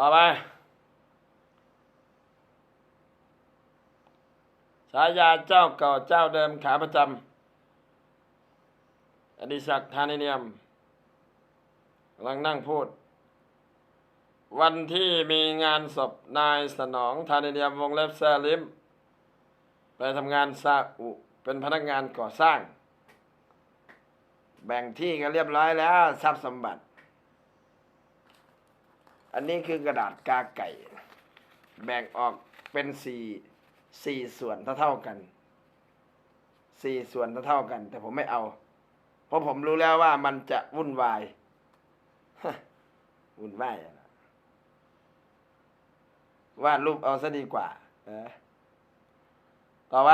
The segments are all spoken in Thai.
ต่อไปฉายาเจ้าเก่าเจ้าเดิมขาประจำอดิศักดิ์ธานิเนียมกำลังนั่งพูด วันที่มีงานศพนายสนองธานิเนียมวงเล็บแซลิมไปทำงานซาอุเป็นพนักงานก่อสร้าง แบ่งที่กันเรียบร้อยแล้ว ทรัพย์สมบัติ อันนี้คือกระดาษกาไก่ แบ่งออกเป็นสี่สี่ส่วนเท่าๆกันสี่ส่วนเท่าๆกัน แต่ผมไม่เอา เพราะผมรู้แล้วว่ามันจะวุ่นวายวุ่นวายวาดรูปเอาซะดีกว่าต่อไป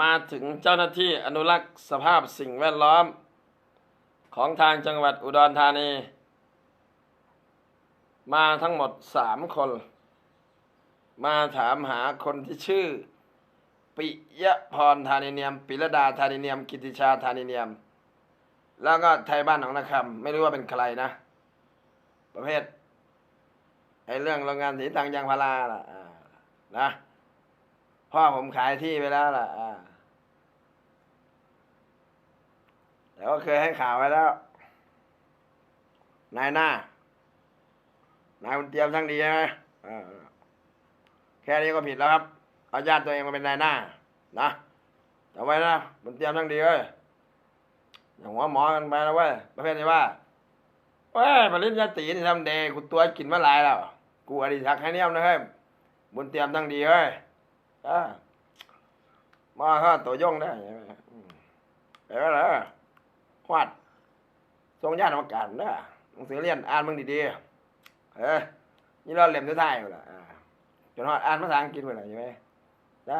มาถึงเจ้าหน้าที่อนุรักษ์สภาพสิ่งแวดล้อม ของทางจังหวัดอุดรธานี มาทั้งหมดสามคน มาถามหาคนที่ชื่อ ปิยพรธานิเนียม ปิรดาธานิเนียม กิติชาธานิเนียม แล้วก็ไทยบ้านหนองนาคำไม่รู้ว่าเป็นใครนะ ประเภทไอ้เรื่องโรงงานสีตังยางพาราล่ะนะพ่อผมขายที่ไปแล้วล่ะอ่า แต่ก็เคยให้ข่าวไว้แล้ว นายหน้า นายคุณเตรียมทั้งดีใช่ไหมแค่นี้ก็ผิดแล้วครับ เอาญาติตัวเองมาเป็นนายหน้า นะจำไว้นะคุณเตรียมทั้งดีเว้ยอย่างหัวหมอกันไปแล้วเว้ย ประเภทนี้ว่าเว้ยปริญญาตีนี่ทำเดย์กูตัวกินมาหลายแล้ว กูอดีศักให้เนี่ยนะเฮ้ยบุญเตรียมทั้งดีเว้ยอ่ามาข้าตัวย่งได้ใช่ไหมอืมเออเห รอดทรงญาติอากาศนะหนังสือเรียนอ่านมึงดีๆเออนี่เราเล่มสุดท้ายอยู่ละอ่าจนฮอดอ่านภาษาอังกฤษไปเลยใช่ไหมจ้า